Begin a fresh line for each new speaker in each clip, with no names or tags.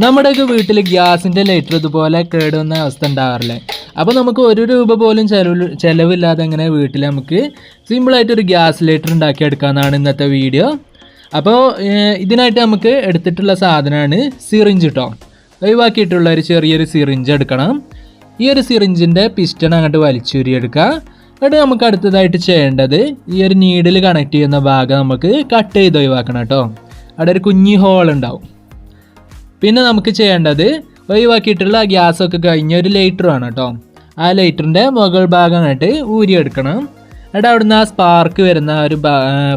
നമ്മുടെയൊക്കെ വീട്ടിൽ ഗ്യാസിന്റെ ലൈറ്റർ ഇതുപോലെ കേടുവന്ന അവസ്ഥ ഉണ്ടാവാറില്ലേ അപ്പോൾ നമുക്ക് ഒരു രൂപ പോലും ചെലവ് ചിലവില്ലാതെ അങ്ങനെ വീട്ടിൽ നമുക്ക് സിമ്പിളായിട്ട് ഒരു ഗ്യാസ് ലൈറ്റർ ഉണ്ടാക്കിയെടുക്കാമെന്നാണ് ഇന്നത്തെ വീഡിയോ അപ്പോൾ ഇതിനായിട്ട് നമുക്ക് എടുത്തിട്ടുള്ള സാധനമാണ് സിറിഞ്ച് കേട്ടോ ഒഴിവാക്കിയിട്ടുള്ള ഒരു ചെറിയൊരു സിറിഞ്ച് എടുക്കണം. ഈ ഒരു സിറിഞ്ചിന്റെ പിസ്റ്റൺ അങ്ങോട്ട് വലിച്ചൂരിയെടുക്കുക എന്നിട്ട് നമുക്ക് അടുത്തതായിട്ട് ചെയ്യേണ്ടത് ഈ ഒരു നീഡിൽ കണക്ട് ചെയ്യുന്ന ഭാഗം നമുക്ക് കട്ട് ചെയ്ത് ഒഴിവാക്കണം കേട്ടോ അവിടെ ഒരു കുഞ്ഞി ഹോൾ ഉണ്ടാവും. പിന്നെ നമുക്ക് ചെയ്യേണ്ടത് ഒഴിവാക്കിയിട്ടുള്ള ഗ്യാസ് ഒക്കെ കഴിഞ്ഞ ഒരു ലൈറ്റർ ആണ് കേട്ടോ. ആ ലൈറ്ററിന്റെ മുകൾ ഭാഗമായിട്ട് ഊരിയെടുക്കണം എന്നിട്ട് അവിടുന്ന് ആ സ്പാർക്ക് വരുന്ന ഒരു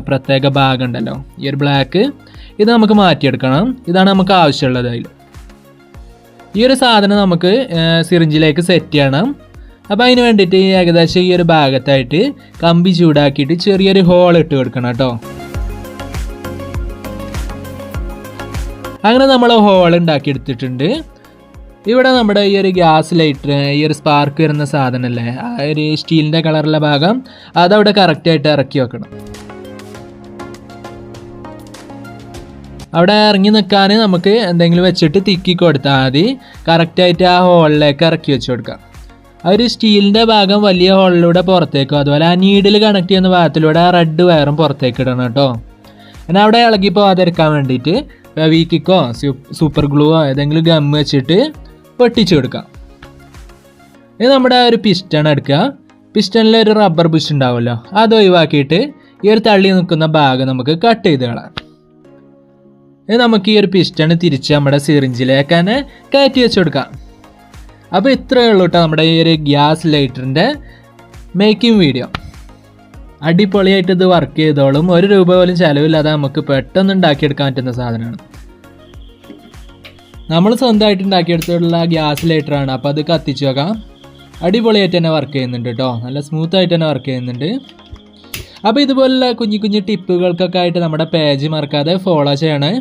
പ്രത്യേക ഭാഗം ഉണ്ടല്ലോ ഈ ഒരു ബ്ലാക്ക് ഇത് നമുക്ക് മാറ്റിയെടുക്കണം. ഇതാണ് നമുക്ക് ആവശ്യമുള്ളത് അതിൽ. ഈ ഒരു സാധനം നമുക്ക് സിറിഞ്ചിലേക്ക് സെറ്റ് ചെയ്യണം. അപ്പോൾ അതിന് വേണ്ടിയിട്ട് ഏകദേശം ഈ ഒരു ഭാഗത്തായിട്ട് കമ്പി ചൂടാക്കിയിട്ട് ചെറിയൊരു ഹോൾ ഇട്ട് കൊടുക്കണം കേട്ടോ. അങ്ങനെ നമ്മൾ ഹോൾ ഉണ്ടാക്കി എടുത്തിട്ടുണ്ട് ഇവിടെ നമ്മുടെ ഈ ഒരു ഗ്യാസ് ലൈറ്റർ ഈ ഒരു സ്പാർക്ക് വരുന്ന സാധനമല്ലേ ആ ഒരു സ്റ്റീലിന്റെ കളറുള്ള ഭാഗം അതവിടെ കറക്റ്റായിട്ട് ഇറക്കി വെക്കണം. അവിടെ ഇറങ്ങി നിൽക്കാൻ നമുക്ക് എന്തെങ്കിലും വെച്ചിട്ട് തിക്കി കൊടുത്താൽ മതി. കറക്റ്റായിട്ട് ആ ഹോളിലേക്ക് ഇറക്കി വെച്ച് കൊടുക്കാം. ആ ഒരു സ്റ്റീലിന്റെ ഭാഗം വലിയ ഹോളിലൂടെ പുറത്തേക്കും അതുപോലെ ആ നീഡിൽ കണക്ട് ചെയ്യുന്ന ഭാഗത്തിലൂടെ ആ റെഡ് വയറും പുറത്തേക്ക് ഇടണം കേട്ടോ. എന്നാൽ അവിടെ ഇളകി പോകാതിരിക്കാൻ വേണ്ടിയിട്ട് ഫെവിക്കിക്കോ സൂപ്പർ ഗ്ലൂവോ ഏതെങ്കിലും ഗം വെച്ചിട്ട് പൊട്ടിച്ചു കൊടുക്കാം ഇത് നമ്മുടെ ആ ഒരു പിസ്റ്റൺ എടുക്കുക. പിസ്റ്റണിൽ ഒരു റബ്ബർ ബുഷ് ഉണ്ടാവുമല്ലോ അത് ഒഴിവാക്കിയിട്ട് ഈ ഒരു തള്ളി നിൽക്കുന്ന ഭാഗം നമുക്ക് കട്ട് ചെയ്ത് കളയാം. ഇത് നമുക്ക് ഈ ഒരു പിസ്റ്റൺ തിരിച്ച് നമ്മുടെ സിറിഞ്ചിലേക്ക് തന്നെ കയറ്റി വെച്ച് കൊടുക്കാം അപ്പോൾ ഇത്രയേ ഉള്ളൂ കേട്ടോ നമ്മുടെ ഈ ഒരു ഗ്യാസ് ലൈറ്ററിന്റെ മേക്കിംഗ് വീഡിയോ അടിപൊളിയായിട്ട് ഇത് വർക്ക് ചെയ്തോളും. ഒരു രൂപ പോലും ചിലവില്ലാതെ നമുക്ക് പെട്ടെന്ന് ഉണ്ടാക്കിയെടുക്കാൻ പറ്റുന്ന സാധനമാണ്. നമ്മൾ സ്വന്തമായിട്ട് ഉണ്ടാക്കിയെടുത്തിട്ടുള്ള ഗ്യാസ് ലൈറ്ററാണ് അപ്പോൾ അത് കത്തിച്ച് വെക്കാം. അടിപൊളിയായിട്ട് തന്നെ വർക്ക് ചെയ്യുന്നുണ്ട് കേട്ടോ നല്ല സ്മൂത്ത് ആയിട്ട് തന്നെ വർക്ക് ചെയ്യുന്നുണ്ട്. അപ്പോൾ ഇതുപോലുള്ള കുഞ്ഞു കുഞ്ഞു ടിപ്പുകൾക്കൊക്കെ ആയിട്ട് നമ്മുടെ പേജ് മറക്കാതെ ഫോളോ ചെയ്യണേ.